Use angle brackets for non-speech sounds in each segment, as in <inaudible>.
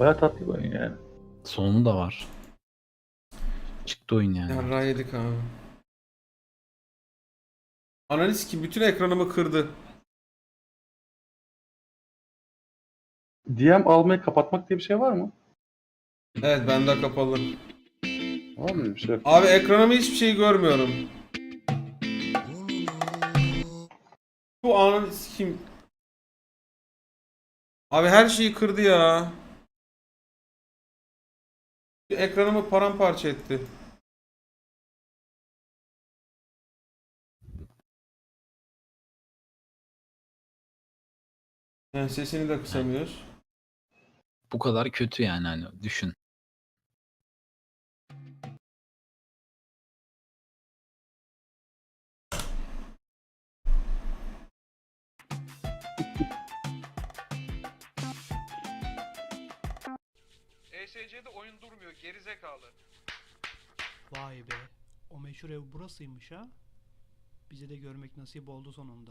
Baya tatlı bir oyun yani. Sonu da var. Çıktı oyun yani. Yarrağı yedik abi. Analiz ki bütün ekranımı kırdı. DM almayı kapatmak diye bir şey var mı? Evet bende kapalı. Var mı bir şey? Abi ekranımı hiçbir şey görmüyorum. Bu analiz kim? Abi her şeyi kırdı ya. Ekranımı paramparça etti. Yani sesini de kısamıyoruz. Bu kadar kötü yani hani düşün. ESC'de oyun durmuyor gerizekalı. Vay be. O meşhur ev burasıymış ha. Bize de görmek nasip oldu sonunda.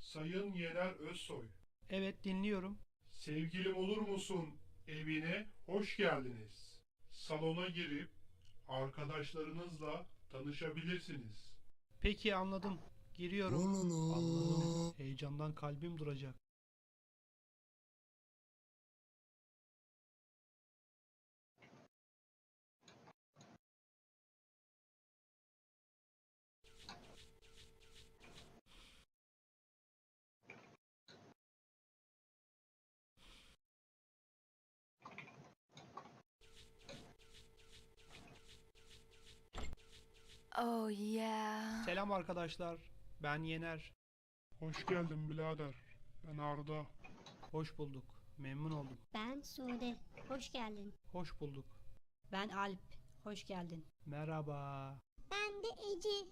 Sayın Yener Özsoy, Evet dinliyorum. sevgilim olur musun evine hoş geldiniz. Salona girip arkadaşlarınızla tanışabilirsiniz. Peki anladım. Giriyorum. Allah'ım heyecandan kalbim duracak. Oh yeah. Selam arkadaşlar. Ben Yener. Hoş geldin birader. Ben Arda. Hoş bulduk. Memnun oldum. Ben Sude. Hoş geldin. Hoş bulduk. Ben Alp. Hoş geldin. Merhaba. Ben de Ece.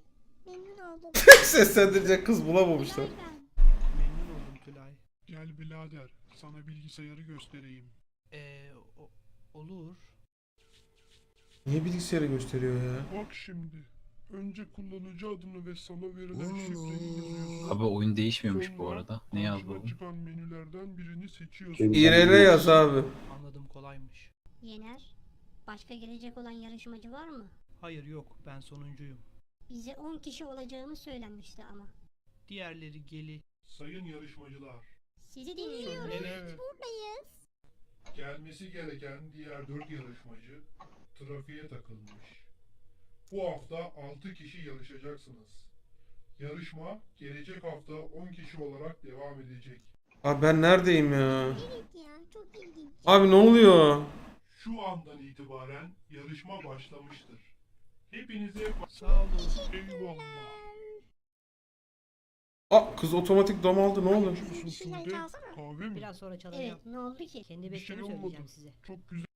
Memnun oldum. <laughs> Seslendirecek kız bulamamışlar. Ben. Memnun oldum Tülay. Gel birader, sana bilgisayarı göstereyim. Ee, olur. Niye bilgisayarı gösteriyor ya? Bak şimdi. Önce kullanıcı adını ve sana verilen şifreyi yazıyorsun. Abi oyun değişmiyormuş bu arada. Ne yazdı bu? çıkan menülerden birini seçiyorsun. İRL yaz abi. Anladım kolaymış. Yener. Başka gelecek olan yarışmacı var mı? Hayır yok ben sonuncuyum. Bize 10 kişi olacağımız söylenmişti ama. Diğerleri geli. Sayın yarışmacılar, Sizi dinliyoruz. Evet. Buradayız. gelmesi gereken diğer 4 yarışmacı trafiğe takılmış. Bu hafta 6 kişi yarışacaksınız. Yarışma gelecek hafta 10 kişi olarak devam edecek. Abi ben neredeyim ya? Evet ya çok ilginç. Abi ne oluyor? Şu andan itibaren yarışma başlamıştır. Hepinize Sağ olun. eyvallah. Aa kız otomatik dom aldı ne oldu? İçiyorsun Sude? Kahve mi? Biraz sonra çalacağım. Evet ne oldu ki? Kendi Bir bestemi şey olmadı. söyleyeceğim size. Çok güzel.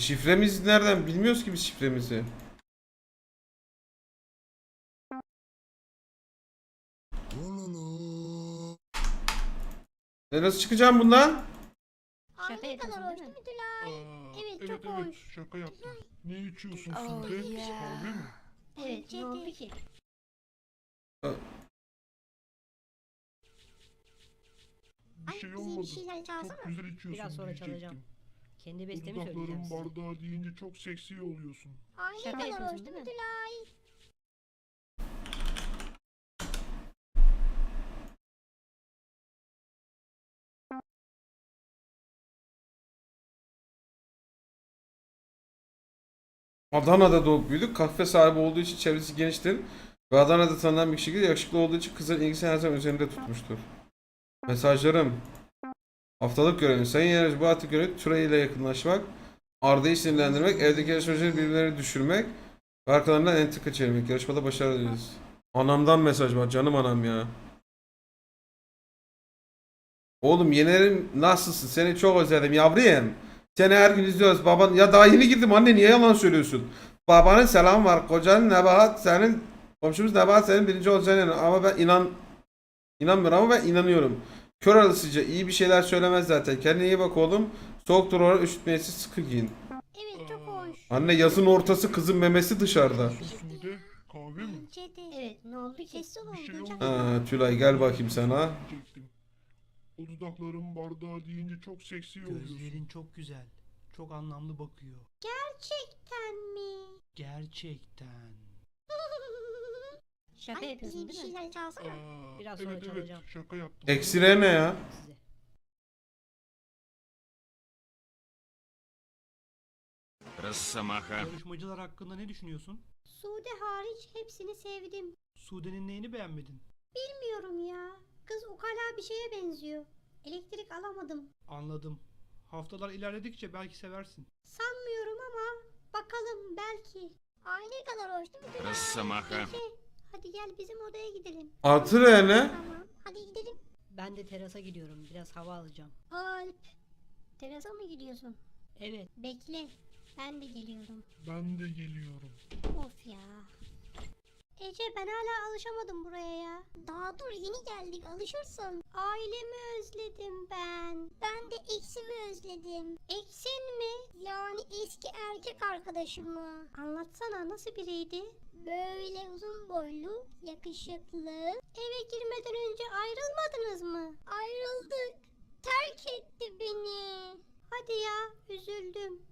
Şifremiz nereden? Bilmiyoruz ki biz şifremizi. E nasıl çıkacağım bundan? Şaka ne kadar yapıyorsun, hoş değil değil mi Tülay? Aa, Evet, evet çok evet hoş. şaka yaptım. Ne içiyorsun Oh Sude? yeah. Kahve mi? Evet ne oldu ki? Bir şey olmadı. şeyler Çok güzel içiyorsun Biraz sonra diyecektim. Kendi bestemi Dudakların söyleyeceğim size. bardağı deyince çok seksi oluyorsun. Ay ne Şaka kadar yapıyorsun, hoş değil değil mi mi? Tülay? Adana'da doğup büyüdük. Kahve sahibi olduğu için çevresi geniştir. Ve Adana'da tanınan bir şekilde yakışıklı olduğu için kızların ilgisini her zaman üzerinde tutmuştur. Mesajlarım. Haftalık görevim. Sayın Yarış bu hafta görevi Ture ile yakınlaşmak. Arda'yı sinirlendirmek. Evdeki yarışmacıları birbirlerine düşürmek. Ve arkalarından entrika çevirmek. Yarışmada başarılı diliyoruz. Anamdan mesaj var. Canım anam ya. Oğlum Yener'im nasılsın? Seni çok özledim yavrum. Seni her gün izliyoruz. Baban ya daha yeni girdim anne niye yalan söylüyorsun? Babanın selam var. Kocanın Nebahat senin komşumuz Nebahat senin birinci inanıyorum. Ama ben inan inanmıyorum ama ben inanıyorum. Kör arasıca iyi bir şeyler söylemez zaten. Kendine iyi bak oğlum. Soğuktur orada üşütmeyesi sıkı giyin. Evet çok hoş. Anne yazın ortası kızın memesi dışarıda. Sude Kahve mi? Bence de. Evet ne oldu ki? Bir şey. Ha, Tülay gel bakayım sana. Diyecektim. O dudakların bardağı deyince çok seksi oluyorsun. Gözlerin çok güzel. Çok anlamlı bakıyor. Gerçekten mi? Gerçekten. Şaka Ay, yapıyorsun bir değil mi? şeyler çalsana. Aa, Biraz sonra evet, çalacağım. Şaka yaptım. Eksire ne ya? Size. Ressamaha. Yarışmacılar hakkında ne düşünüyorsun? Sude hariç hepsini sevdim. Sude'nin neyini beğenmedin? Bilmiyorum ya. Kız ukala bir şeye benziyor. Elektrik alamadım. Anladım. Haftalar ilerledikçe belki seversin. Sanmıyorum ama bakalım belki. Ay ne kadar hoş değil mi? Ressamaha. Peki. Hadi gel bizim odaya gidelim. Artı ne ne? Tamam. Hadi gidelim. Ben de terasa gidiyorum. Biraz hava alacağım. Alp. Terasa mı gidiyorsun? Evet. Bekle. Ben de geliyorum. Ben de geliyorum. Of ya. Ece ben hala alışamadım buraya ya. Daha dur yeni geldik alışırsın. Ailemi özledim ben. Ben de eksimi özledim. Eksin mi? Yani eski erkek arkadaşımı. Anlatsana nasıl biriydi? Böyle uzun boylu, yakışıklı. Eve girmeden önce ayrılmadınız mı? Ayrıldık. Terk etti beni. Hadi ya üzüldüm.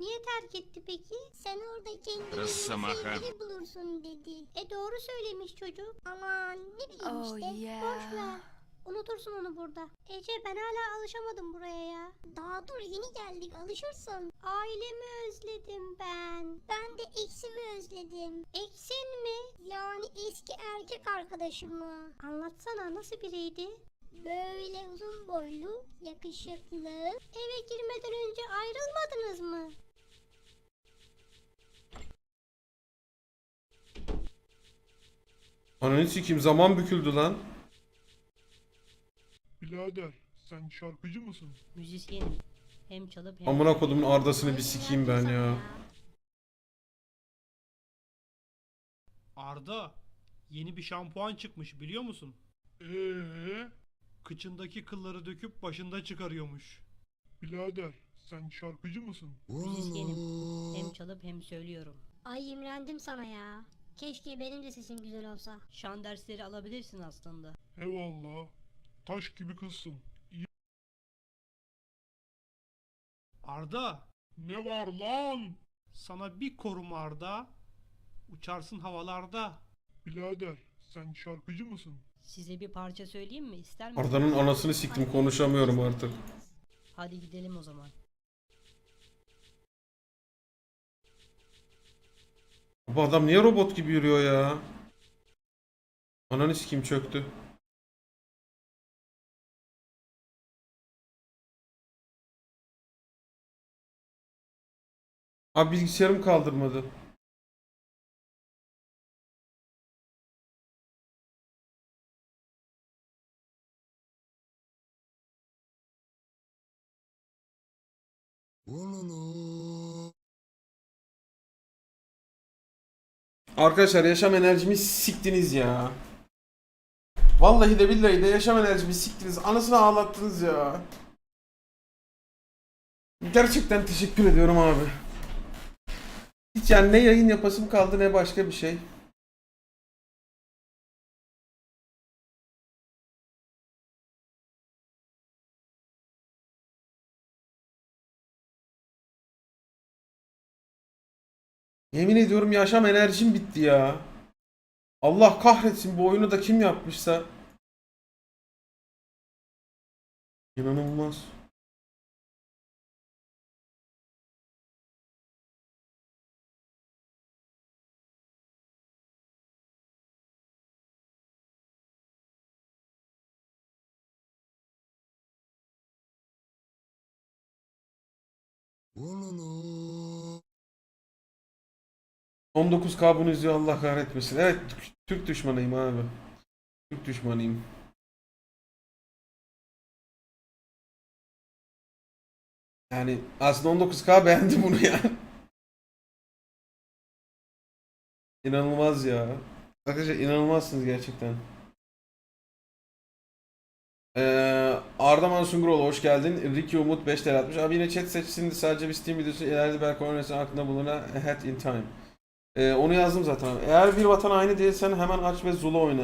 Niye terk etti peki? Sen orada Rossomaha. sevgili bulursun dedi. E doğru söylemiş çocuk. Aman ne bileyim Oh işte. yeah. Boş ver. Unutursun onu burada. Ece ben hala alışamadım buraya ya. Daha dur yeni geldik alışırsın. Ailemi özledim ben. Ben de eksimi özledim. Eksin mi? Yani eski erkek arkadaşımı. Anlatsana nasıl biriydi? Böyle uzun boylu, yakışıklı. Eve girmeden önce ayrılmadınız mı? Ananı sikeyim zaman büküldü lan. Birader sen şarkıcı mısın? Müzisyenim. Hem çalıp hem... Amına kodumun ardasını bir sikeyim ben ya. Arda, yeni bir şampuan çıkmış biliyor musun? Eee? Kıçındaki kılları döküp başında çıkarıyormuş. Birader sen şarkıcı mısın? Müzisyenim. Hem çalıp hem söylüyorum. Ay imrendim sana ya. Keşke benim de sesim güzel olsa. Şan dersleri alabilirsin aslında. Eyvallah. Taş gibi kızsın. İyi. Arda, Ne var lan? sana bir koruma Arda. Uçarsın havalarda. Birader sen şarkıcı mısın? Size bir parça söyleyeyim mi? İster misiniz? Arda'nın anasını siktim konuşamıyorum artık. Hadi gidelim o zaman. Bu adam niye robot gibi yürüyor ya? Ananı sikeyim çöktü. Abi bilgisayarım kaldırmadı. Arkadaşlar yaşam enerjimi siktiniz ya. Vallahi de billahi de yaşam enerjimi siktiniz. Anasını ağlattınız ya. Gerçekten teşekkür ediyorum abi. Hiç yani ne yayın yapasım kaldı ne başka bir şey. Yemin ediyorum yaşam enerjim bitti ya. Allah kahretsin bu oyunu da kim yapmışsa. İnanılmaz. 19K bunu izliyor Allah kahretmesin. Evet Türk düşmanıyım abi. Türk düşmanıyım. Yani aslında 19K beğendim bunu ya. İnanılmaz ya. Arkadaşlar inanılmazsınız gerçekten. Ee, Arda Mansunguroğlu hoş geldin. Ricky Umut 5 TL atmış. Abi yine chat seçsindi sadece bir Steam videosu ileride belki oynarsan aklında buluna Ahead in Time. Ee, onu yazdım zaten. Eğer bir vatan aynı değilsen hemen aç ve Zula oyna.